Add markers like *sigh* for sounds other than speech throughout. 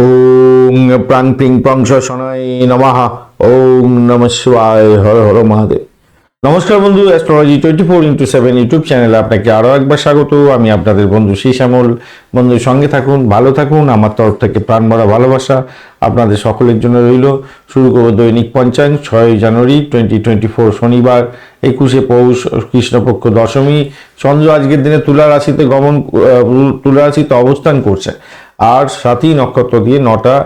ওং প্রাং প্রিং প্রং শনায় নমঃ। ওং নম শিবায়। হর হর মহাদেব। নমস্কার বন্ধু astrology twenty four into seven YouTube চ্যানেলে আপনাকে আরও একবার স্বাগত। আমি আপনাদের বন্ধু শ্যামল বন্ধুর সঙ্গে থাকুন, ভালো থাকুন। আমার তরফ থেকে প্রাণ ভরা ভালোবাসা আপনাদের সকলের জন্য রইল। শুরু করব দৈনিক পঞ্চাঙ্গ ছয় জানুয়ারি টোয়েন্টি টোয়েন্টি ফোর শনিবার, একুশে পৌষ, কৃষ্ণপক্ষ দশমী। চন্দ্র আজকের দিনে তুলা রাশিতে গমন তুলা রাশিতে অবস্থান করছে। আর সাতই নক্ষত্র দিয়ে নটা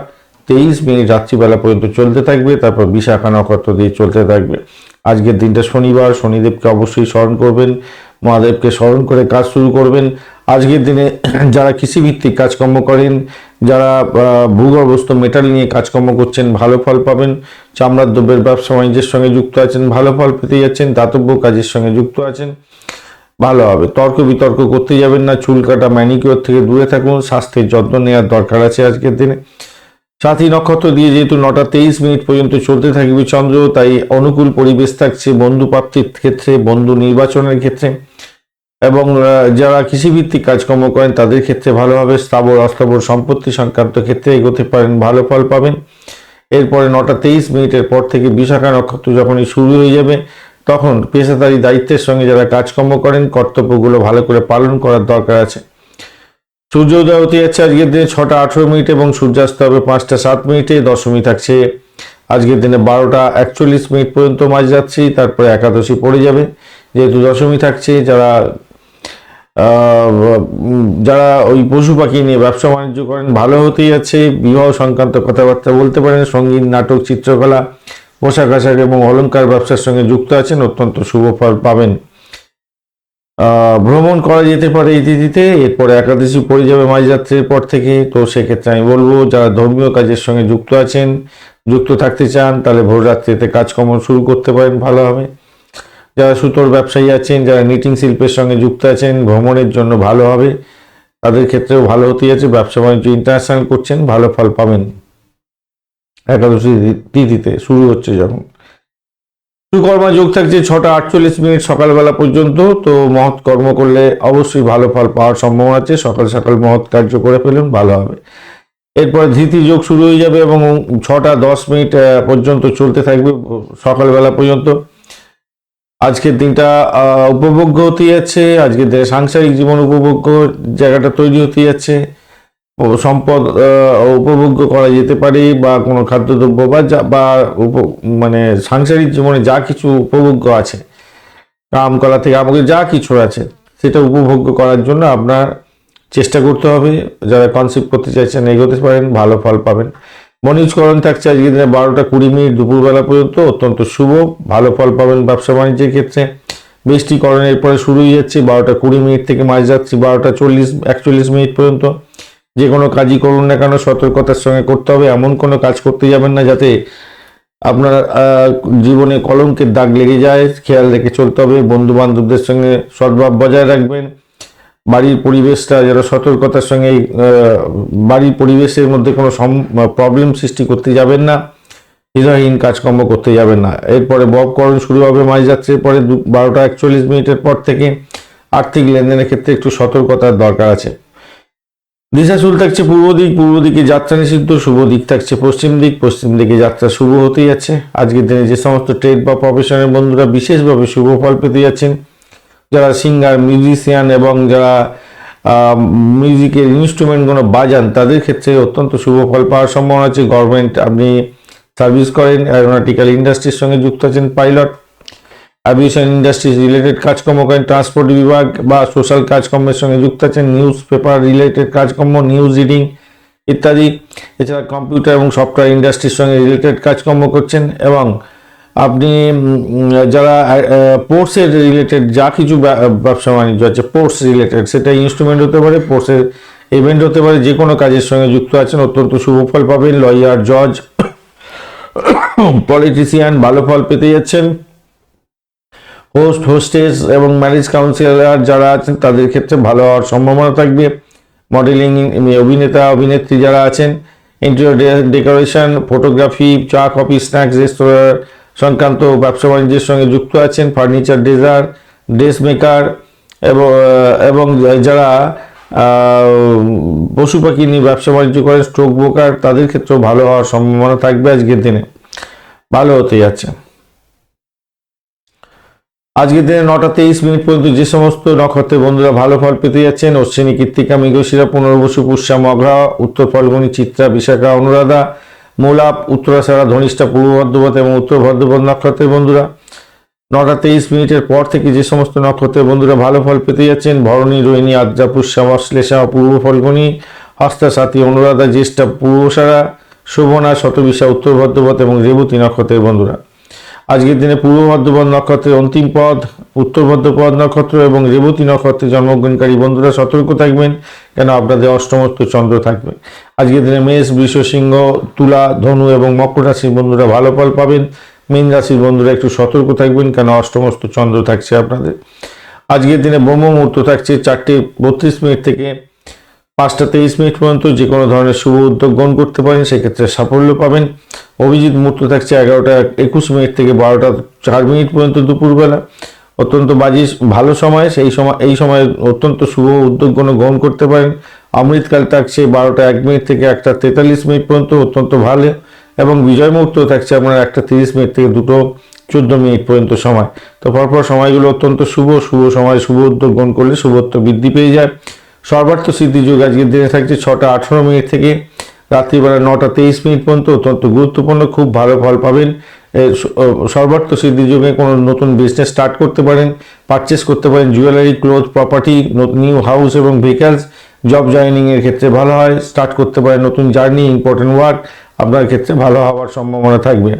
তেইশ মিনিট রাত্রিবেলা পর্যন্ত চলতে থাকবে, তারপর বিশাখা নক্ষত্র দিয়ে চলতে থাকবে। আজকের দিনটা শনিবার, শনিদেবকে অবশ্যই স্মরণ করবেন, মহাদেবকে স্মরণ করে কাজ শুরু করবেন। আজকের দিনে *clears throat* যারা কৃষিভিত্তিক কাজকর্ম করেন, যারা ভূগর্ভস্থ মেটাল নিয়ে কাজকর্ম করছেন, ভালো ফল পাবেন। চামড়ার দ্রব্যের ব্যবসা বাণিজ্যের সঙ্গে যুক্ত আছেন, ভালো ফল পেতে যাচ্ছেন, দাতব্য কাজের সঙ্গে যুক্ত আছেন। ভালো হবে। তর্ক বিতর্ক করতে যাবেন না, চুল কাটা ম্যানিকিওর থেকে দূরে থাকুন, স্বাস্থ্যের যত্ন নেওয়ার দরকার আছে আজকের দিনে। সাথী নক্ষত্র দিয়ে যেহেতু নটা তেইশ মিনিট পর্যন্ত চলতে থাকবে চন্দ্র, তাই অনুকূল পরিবেশ থাকছে বন্ধু প্রাপ্তির ক্ষেত্রে, বন্ধু নির্বাচনের ক্ষেত্রে। এবং যারা কৃষিভিত্তিক কাজকর্ম করেন, তাদের ক্ষেত্রে ভালোভাবে স্থাবর, অস্থাবর সম্পত্তি সংক্রান্ত ক্ষেত্রে এগোতে পারেন, ভালো ফল পাবেন। এরপরে নটা তেইশ মিনিটের পর থেকে বিশাখা নক্ষত্র যখনই শুরু হয়ে যাবে তখন পেশাদারি দায়িত্বের সঙ্গে যারা কাজকর্ম করেন, কর্তব্যগুলো ভালো করে পালন করার দরকার আছে। সূর্যোদয় হতে যাচ্ছে আজকের দিনে ছটা আঠেরো মিনিট এবং সূর্যাস্ত হবে পাঁচটা সাত মিনিটে, দশমী থাকছে আজকের দিনে বারোটা একচল্লিশ মিনিট পর্যন্ত মাঝ যাচ্ছি তারপরে একাদশী পড়ে যাবে। যেহেতু দশমী থাকছে, যারা যারা ওই পশু পাখি নিয়ে ব্যবসা বাণিজ্য করেন, ভালো হতেই যাচ্ছে বিবাহ সংক্রান্ত কথাবার্তা বলতে পারেন, সংগীত, নাটক, চিত্রকলা পোশাক আশাক এবং অলংকার ব্যবসার সঙ্গে যুক্ত আছেন, অত্যন্ত শুভ ফল পাবেন। ভ্রমণ করা যেতে পারে এই তিথিতে, এরপরে একাদশী পড়ে যাবে মাঝরাত্রির পর থেকে। তো সেক্ষেত্রে আমি বলব, যারা ধর্মীয় কাজের সঙ্গে যুক্ত আছেন, যুক্ত থাকতে চান, তাহলে ভোর রাত্রিতে কাজকর্ম শুরু করতে পারেন, ভালো হবে। যারা সুতোর ব্যবসায়ী আছেন, যারা নিটিং শিল্পের সঙ্গে যুক্ত আছেন, ভ্রমণের জন্য ভালো হবে। তাদের ক্ষেত্রেও ভালো হতে আছে ব্যবসা বাণিজ্য ইন্টারন্যাশনাল করছেন, ভালো ফল পাবেন। একাদশী তিথিতে শুরু হচ্ছে যখন। সুকর্মা যোগ থাকছে ছটা আটচল্লিশ মিনিট সকালবেলা পর্যন্ত, তো মহৎ কর্ম করলে অবশ্যই ভালো ফল পাওয়ার সম্ভাবনা আছে। সকাল সকাল মহৎ কার্য করে ফেলুন, ভালো হবে। এরপর ধৃতি যোগ শুরু হয়ে যাবে এবং ছটা দশ মিনিট পর্যন্ত চলতে থাকবে সকালবেলা পর্যন্ত। আজকের দিনটা উপভোগ্য হতে যাচ্ছে। আজকের দিনে সাংসারিক জীবন উপভোগ্য জায়গাটা তৈরি হতে যাচ্ছে। সম্পদ উপভোগ্য করা যেতে পারে বা কোনো খাদ্যদ্রব্য বা যা, বা মানে সাংসারিক জীবনে যা কিছু উপভোগ্য আছে কাম কলা থেকে আমাকে যা কিছু আছে, সেটা উপভোগ্য করার জন্য আপনার চেষ্টা করতে হবে। যারা কনসেপ্ট করতে চাইছেন, এগোতে পারেন, ভালো ফল পাবেন। মনোজকরণ থাকছে আজকের দিনে বারোটা কুড়ি মিনিট দুপুরবেলা পর্যন্ত, অত্যন্ত শুভ। ভালো ফল পাবেন ব্যবসা বাণিজ্যের ক্ষেত্রে। বৃষ্টিকরণের পরে শুরু হয়ে যাচ্ছে বারোটা কুড়ি মিনিট থেকে মাঝ যাচ্ছি বারোটা চল্লিশ, একচল্লিশ মিনিট পর্যন্ত। যে কোনো কাজই করুন না কেন, সতর্কতার সঙ্গে করতে হবে। এমন কোনো কাজ করতে যাবেন না যাতে আপনার জীবনে কলঙ্কের দাগ লেগে যায়। খেয়াল রেখে চলতে হবে। বন্ধু বান্ধবদের সঙ্গে সদ্ভাব বজায় রাখবেন। বাড়ির পরিবেশটা যারা সতর্কতার সঙ্গে বাড়ির পরিবেশের মধ্যে কোনো প্রবলেম সৃষ্টি করতে যাবেন না। হৃদয়হীন কাজকর্ম করতে যাবেন না। এরপরে ববকরণ শুরু হবে মাঝরাত্রির পরে বারোটা একচল্লিশ মিনিটের পর থেকে আর্থিক লেনদেনের ক্ষেত্রে একটু সতর্কতার দরকার আছে। দিশা শুরু থাকছে পূর্ব দিক, পূর্ব দিকে যাত্রা নিষিদ্ধ, শুভ দিক থাকছে পশ্চিম দিক, পশ্চিম দিকে যাত্রা শুভ হতে যাচ্ছে। আজকের দিনে যে সমস্ত ট্রেড বা প্রফেশনের বন্ধুরা বিশেষভাবে শুভ ফল পেতে যাচ্ছেন, যারা সিঙ্গার মিউজিশিয়ান এবং যারা মিউজিকের ইনস্ট্রুমেন্টগুলো বাজান, তাদের ক্ষেত্রে অত্যন্ত শুভ ফল পাওয়ার সম্ভাবনা আছে। গভর্নমেন্ট আপনি সার্ভিস করেন অ্যারোনটিক্যাল ইন্ডাস্ট্রির সঙ্গে যুক্ত আছেন পাইলট অ্যাভিয়েশন ইন্ডাস্ট্রিজ রিলেটেড কাজকর্ম করেন ট্রান্সপোর্ট বিভাগ বা সোশ্যাল কাজকর্মের সঙ্গে যুক্ত আছেন নিউজ পেপার রিলেটেড কাজকর্ম নিউজ রিডিং ইত্যাদি। এছাড়া কম্পিউটার এবং সফটওয়্যার ইন্ডাস্ট্রির সঙ্গে রিলেটেড কাজকর্ম করছেন এবং আপনি যারা পোর্টসের রিলেটেড যা কিছু ব্যবসা বাণিজ্য আছে পোর্টস রিলেটেড সেটা ইনস্ট্রুমেন্ট হতে পারে পোর্টসের ইভেন্ট হতে পারে, যে কোনো কাজের সঙ্গে যুক্ত আছেন, অত্যন্ত শুভ ফল পাবেন। লয়ার জজ পলিটিশিয়ান ভালো ফল পেতে যাচ্ছেন। হোস্ট হোস্টেস এবং ম্যারেজ কাউন্সিলর যারা আছেন, তাদের ক্ষেত্রে ভালো হওয়ার সম্ভাবনা থাকবে। মডেলিং অভিনেতা, অভিনেত্রী যারা আছেন ইন্টেরিয়র ডেকোরেশন ফটোগ্রাফি চা কফি স্ন্যাক্স রেস্তোরাঁ সংক্রান্ত ব্যবসা বাণিজ্যের সঙ্গে যুক্ত আছেন ফার্নিচার ডিজার ড্রেস মেকার এবং এবং যারা পশু পাখি নিয়ে ব্যবসা বাণিজ্য করেন স্ট্রোক ব্রোকার তাদের ক্ষেত্রেও ভালো হওয়ার সম্ভাবনা থাকবে আজকের দিনে। ভালো হতে যাচ্ছে। আজকের দিনে নটা তেইশ মিনিট পর্যন্ত যে সমস্ত নক্ষত্রের বন্ধুরা ভালো ফল পেতে যাচ্ছেন, অশ্বিনী, কৃত্তিকা, মৃগশিরা, পুনর্বসু, পুষ্যা মঘা উত্তর ফলগুনি, চিত্রা, বিশাখা, অনুরাধা, মূলাপ, উত্তরাশারা, ধনিষ্ঠা, পূর্ব বর্ধমান এবং উত্তর বর্ধমান নক্ষত্রের বন্ধুরা। নটা তেইশ মিনিটের পর থেকে যে সমস্ত নক্ষত্রের বন্ধুরা ভালো ফল পেতে যাচ্ছেন, ভরণী, রোহিণী, আদ্রা, পুষ্যা অশ্লেষা পূর্ব ফলগুনি, হস্তা, সাথী, অনুরাধা, জ্যেষ্ঠা পূর্বসারা শোভনা, শতবিশা, উত্তর বর্ধমান এবং রেবতী নক্ষত্রের বন্ধুরা। আজকের দিনে পূর্ব বর্ধমান নক্ষত্রের অন্তিম পদ, উত্তর বর্ধপদ নক্ষত্র এবং রেবতী নক্ষত্রে জন্মগ্রহণকারী বন্ধুরা সতর্ক থাকবেন, কেন আপনাদের অষ্টমস্ত চন্দ্র থাকবে। আজকের দিনে মেষ, বৃষ, সিংহ, তুলা, ধনু এবং মকর রাশির বন্ধুরা ভালো ফল পাবেন। মীন রাশির বন্ধুরা একটু সতর্ক থাকবেন, কেন অষ্টমস্ত চন্দ্র থাকছে আপনাদের। আজকের দিনে ব্রহ্ম মুহূর্ত থাকছে চারটে বত্রিশ মিনিট থেকে পাঁচটা তেইশ মিনিট পর্যন্ত যে কোনো ধরনের শুভ উদ্যোগ গ্রহণ করতে পারেন, সেক্ষেত্রে সাফল্য পাবেন। অভিজিৎ, মুহূর্ত থাকছে এগারোটা একুশ মিনিট থেকে বারোটা চার মিনিট পর্যন্ত দুপুরবেলা। অত্যন্ত বাজি, ভালো সময়, সেই সময়, এই সময় অত্যন্ত শুভ উদ্যোগগুলো গ্রহণ করতে পারেন। অমৃতকাল থাকছে বারোটা এক মিনিট থেকে একটা তেতাল্লিশ মিনিট পর্যন্ত, অত্যন্ত ভালো। এবং বিজয় মুহূর্ত থাকছে আপনার একটা তিরিশ মিনিট থেকে দুটো চোদ্দ মিনিট পর্যন্ত সময়। তো পরপর সময়গুলো অত্যন্ত শুভ শুভ সময়, শুভ উদ্যোগ গ্রহণ করলে শুভত্ব বৃদ্ধি পেয়ে যায়। সর্বার্থ সিদ্ধি যুগ আজকের দিনে থাকছে ছটা আঠারো মিনিট থেকে রাত্রিবেলা নটা তেইশ মিনিট পর্যন্ত অত্যন্ত গুরুত্বপূর্ণ, খুব ভালো ফল পাবেন। সর্বার্থ সিদ্ধি যুগে কোনো নতুন বিজনেস স্টার্ট করতে পারেন পারচেস করতে পারেন jewellery cloth property new house এবং ভেহিকালস জব জয়েনিং এর ক্ষেত্রে ভালো হয় স্টার্ট করতে পারেন, নতুন জার্নি ইম্পর্টেন্ট ওয়ার্ক আপনার ক্ষেত্রে ভালো হওয়ার সম্ভাবনা থাকবে।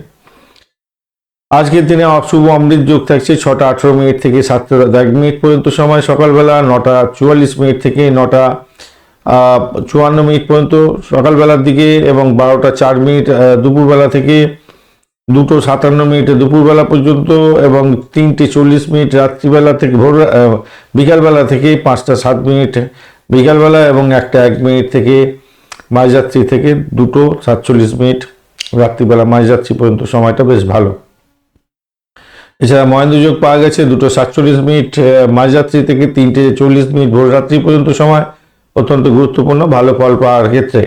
আজকের দিনে অশুভ অমৃত যোগ থাকছে ছটা আঠেরো মিনিট থেকে সাতটা এক মিনিট পর্যন্ত সময়, সকালবেলা নটা চুয়াল্লিশ মিনিট থেকে নটা চুয়ান্ন মিনিট পর্যন্ত সকালবেলার দিকে এবং বারোটা চার মিনিট দুপুরবেলা থেকে দুটো সাতান্ন মিনিটে দুপুরবেলা পর্যন্ত এবং তিনটে চল্লিশ মিনিট রাত্রিবেলা থেকে ভোর বিকালবেলা থেকে পাঁচটা সাত মিনিট বিকালবেলা এবং একটা এক মিনিট থেকে মাঝরাত্রি থেকে দুটো সাতচল্লিশ মিনিট রাত্রিবেলা মাঝরাত্রি পর্যন্ত সময়টা বেশ ভালো। এছাড়া মহেন্দ্র যোগ পাওয়া গেছে দুটো সাতচল্লিশ মিনিট মাঝরাত্রি থেকে তিনটে চল্লিশ মিনিট ভোররাত্রি পর্যন্ত সময়, অত্যন্ত গুরুত্বপূর্ণ, ভালো ফল পাওয়ার ক্ষেত্রে।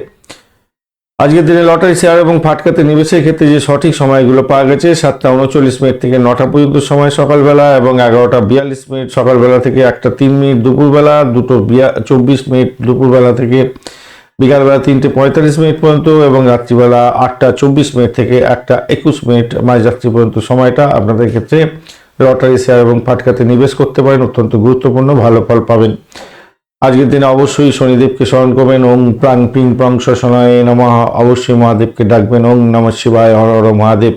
আজকের দিনে লটারি শেয়ার এবং ফাটকাতে নিবেশের ক্ষেত্রে যে সঠিক সময়গুলো পাওয়া গেছে, সাতটা উনচল্লিশ মিনিট থেকে নটা পর্যন্ত সময় সকালবেলা এবং এগারোটা বিয়াল্লিশ মিনিট সকালবেলা থেকে একটা তিন মিনিট দুপুরবেলা, দুটো বিয়া, চব্বিশ মিনিট দুপুরবেলা থেকে বিকালবেলা তিনটে পঁয়তাল্লিশ মিনিট পর্যন্ত এবং রাত্রিবেলা আটটা চব্বিশ মিনিট থেকে একটা একুশ মিনিট মাঝরাত্রি পর্যন্ত সময়টা আপনাদের ক্ষেত্রে লটারি শেয়ার এবং ফাটকাতে নিবেশ করতে পারেন, অত্যন্ত গুরুত্বপূর্ণ, ভালো ফল পাবেন। আজকের দিনে অবশ্যই শনিদেবকে স্মরণ করবেন, ওং প্রাং পিং প্রং শোষণায় নমঃ। অবশ্যই মহাদেবকে ডাকবেন, ওং নম শিবায়, হর হর মহাদেব।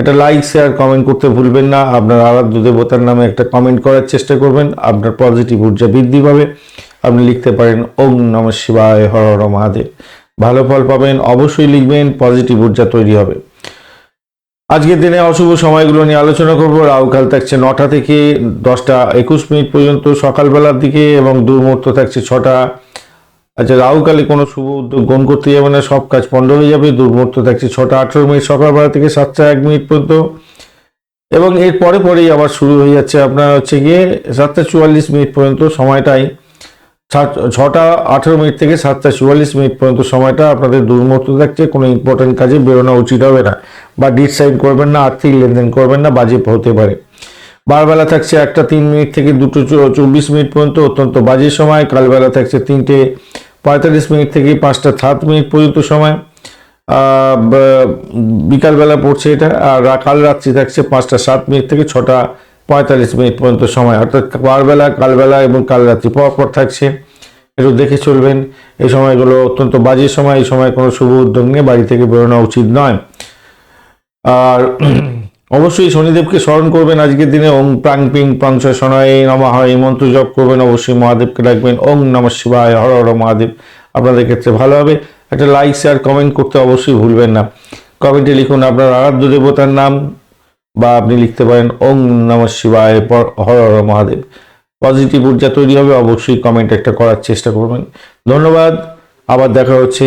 একটা লাইক, শেয়ার, কমেন্ট করতে ভুলবেন না, আপনার আরাধ্য দেবতার নামে একটা কমেন্ট করার চেষ্টা করবেন, আপনার পজিটিভ ঊর্জা বৃদ্ধি পাবে। আপনি লিখতে পারেন, ওং নম শিবায় হর হর মহাদেব। ভালো ফল পাবেন, অবশ্যই লিখবেন পজিটিভ ঊর্জা তৈরি হবে। আজকের দিনে অশুভ সময়গুলো নিয়ে আলোচনা করব। রাহুকাল থাকছে নটা থেকে দশটা একুশ মিনিট পর্যন্ত সকালবেলার দিকে এবং দুর্মুহূর্ত থাকছে ছটা। আচ্ছা রাহুকালে কোনো শুভ উদ্যোগ গ্রহণ করতে যাবে না, সব কাজ পণ্ড হয়ে যাবে। দুর্মুহূর্ত থাকছে ছটা, আঠেরো মিনিট সকালবেলা থেকে সাতটা, এক মিনিট পর্যন্ত। এবং এর পরে পরেই আবার শুরু হয়ে যাচ্ছে আপনার হচ্ছে গিয়ে সাতটা চুয়াল্লিশ মিনিট পর্যন্ত সময়টাই। ছটা, আঠেরো মিনিট থেকে সাতটা চুয়াল্লিশ মিনিট পর্যন্ত সময়টা আপনাদের দুর্মুহূর্ত থাকছে, কোনো ইম্পর্টেন্ট কাজে বেরোনো উচিত হবে না বা ডিট সাইন করবেন না, আর্থিক লেনদেন করবেন না, বাজে হতে পারে। বারবেলা থাকছে একটা, তিন মিনিট থেকে দুটো চব্বিশ মিনিট পর্যন্ত অত্যন্ত বাজে সময়, কালবেলা থাকছে তিনটে পঁয়তাল্লিশ মিনিট থেকে পাঁচটা সাত মিনিট পর্যন্ত সময়। বিকালবেলা পড়ছে এটা, আর কাল রাত্রি থাকছে পাঁচটা সাত মিনিট থেকে ছটা পঁয়তাল্লিশ মিনিট পর্যন্ত সময়, অর্থাৎ বারবেলা কালবেলা এবং কাল রাত্রি পর পর থাকছে। একটু দেখে চলবেন। এই সময়গুলো অত্যন্ত বাজে সময়, এই সময় কোনো শুভ উদ্যোগ নিয়ে বাড়ি থেকে বেরোনো উচিত নয়। আর অবশ্যই শনিদেবকে স্মরণ করবেন আজকের দিনে। ওং প্রাং পিং পাংশ শনয় হয় এই মন্ত্র জপ করবেন। অবশ্যই মহাদেবকে ডাকবেন। ওং নম শিবায়। হর হর মহাদেব। আপনাদের ক্ষেত্রে ভালো হবে। একটা লাইক শেয়ার কমেন্ট করতে অবশ্যই ভুলবেন না। কমেন্টে লিখুন আপনার আরাধ্য দেবতার নাম। বা আপনি লিখতে পারেন, ওং নম শিবায় হর হর মহাদেব। পজিটিভ ঊর্জা তৈরি হবে, অবশ্যই কমেন্ট একটা করার চেষ্টা করবেন। ধন্যবাদ, আবার দেখা হচ্ছে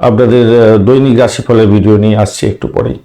আপনাদের দৈনিক রাশিফলের ভিডিও নিয়ে, আসছে একটু পরেই।